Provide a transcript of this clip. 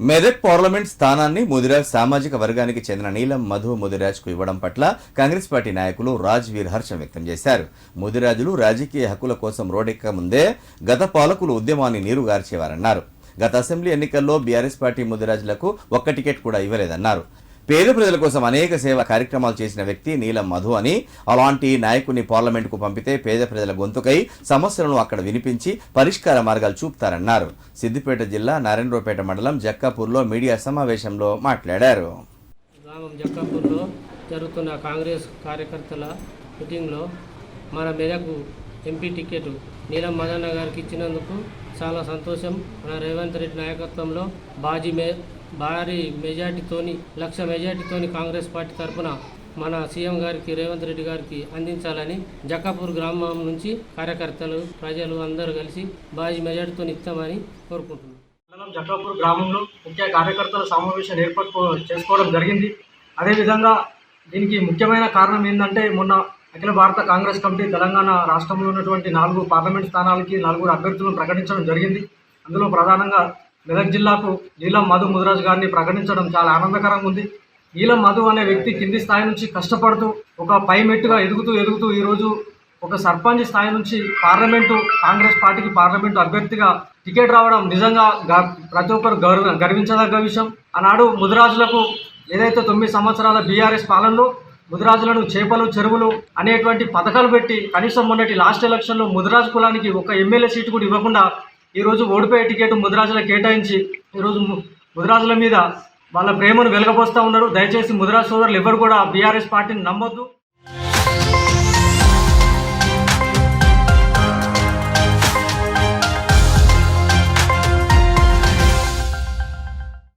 Medak parliament స్థానాన్ని ముదిరాజ్ సామాజిక వర్గానికి చెందిన నీలం మధు ముదిరాజ్కు ఇవ్వడం పట్ల కాంగ్రెస్ పార్టీ నాయకులు రాజ్ వీర్ హర్షం వ్యక్తం చేశారు. ముదిరాజులు రాజకీయ హక్కుల కోసం రోడెక్క ముందే గత పాలకులు ఉద్యమాన్ని నీరుగార్చేవారన్నారు. గత అసెంబ్లీ ఎన్నికల్లో బీఆర్ఎస్ పార్టీ ముదిరాజులకు ఒక్క టికెట్ కూడా ఇవ్వలేదన్నారు. పేద ప్రజల కోసం అనేక సేవ కార్యక్రమాలు చేసిన వ్యక్తి నీలం మధు అని అలాంటి నాయకుని పార్లమెంటుకు పంపితే పేద ప్రజల గొంతుకై సమస్యలను అక్కడ వినిపించి పరిష్కార మార్గాలు చూపుతారన్నారు. సిద్దిపేట జిల్లా నారాయణరావుపేట మండలం జక్కాపూర్లో మీడియా సమావేశంలో మాట్లాడారు. గ్రామం జక్కాపూర్లో జరుగుతున్న కాంగ్రెస్ కార్యకర్తల మీటింగ్లో మన మెదకు ఎంపీ టికెట్ నీలం మదన్న గారికి ఇచ్చినందుకు చాలా సంతోషం. మన రేవంత్ రెడ్డి నాయకత్వంలో బాజీ మే భారీ మెజార్టీతోని లక్ష మెజార్టీతోని కాంగ్రెస్ పార్టీ తరఫున మన సీఎం గారికి రేవంత్ రెడ్డి గారికి అందించాలని జకాపూర్ గ్రామం నుంచి కార్యకర్తలు ప్రజలు అందరూ కలిసి భారీ మెజార్టీతో ఇస్తామని కోరుకుంటున్నాం. మండలం జకాపూర్ గ్రామంలో ముఖ్య కార్యకర్తల సమావేశం ఏర్పాటు చేసుకోవడం జరిగింది. అదేవిధంగా దీనికి ముఖ్యమైన కారణం ఏంటంటే మొన్న అఖిల భారత కాంగ్రెస్ కమిటీ తెలంగాణ రాష్ట్రంలో ఉన్నటువంటి నాలుగు పార్లమెంట్ స్థానాలకి నలుగురు అభ్యర్థులను ప్రకటించడం జరిగింది. అందులో ప్రధానంగా మెదక్ జిల్లాకు నీలం మధు ముదిరాజ్ గారిని ప్రకటించడం చాలా ఆనందకరంగా ఉంది. నీలం మధు అనే వ్యక్తి కింది స్థాయి నుంచి కష్టపడుతూ ఒక పై మెట్టుగా ఎదుగుతూ ఎదుగుతూ ఈరోజు ఒక సర్పంచ్ స్థాయి నుంచి పార్లమెంటు కాంగ్రెస్ పార్టీకి పార్లమెంటు అభ్యర్థిగా టికెట్ రావడం నిజంగా గ- ప్రతి ఒక్కరు గర్వ గర్వించదగ్గ విషయం. ఆనాడు ముదిరాజులకు ఏదైతే తొమ్మిది సంవత్సరాల బీఆర్ఎస్ పాలనలో ముదిరాజులను చేపలు చెరువులు అనేటువంటి పథకాలు పెట్టి కనీసం మొన్నటి లాస్ట్ ఎలక్షన్లో ముదిరాజు కులానికి ఒక ఎమ్మెల్యే సీటు కూడా ఇవ్వకుండా ఈరోజు ఓడిపోయే టికెట్ ముదిరాజుల కేటాయించి ఈరోజు ము- ముదిరాజుల మీద వాళ్ళ ప్రేమను వెలగబోస్తూ ఉన్నారు. దయచేసి ముదిరాజు సోదరులు ఎవరు కూడా బీఆర్ఎస్ పార్టీని నమ్మొద్దు.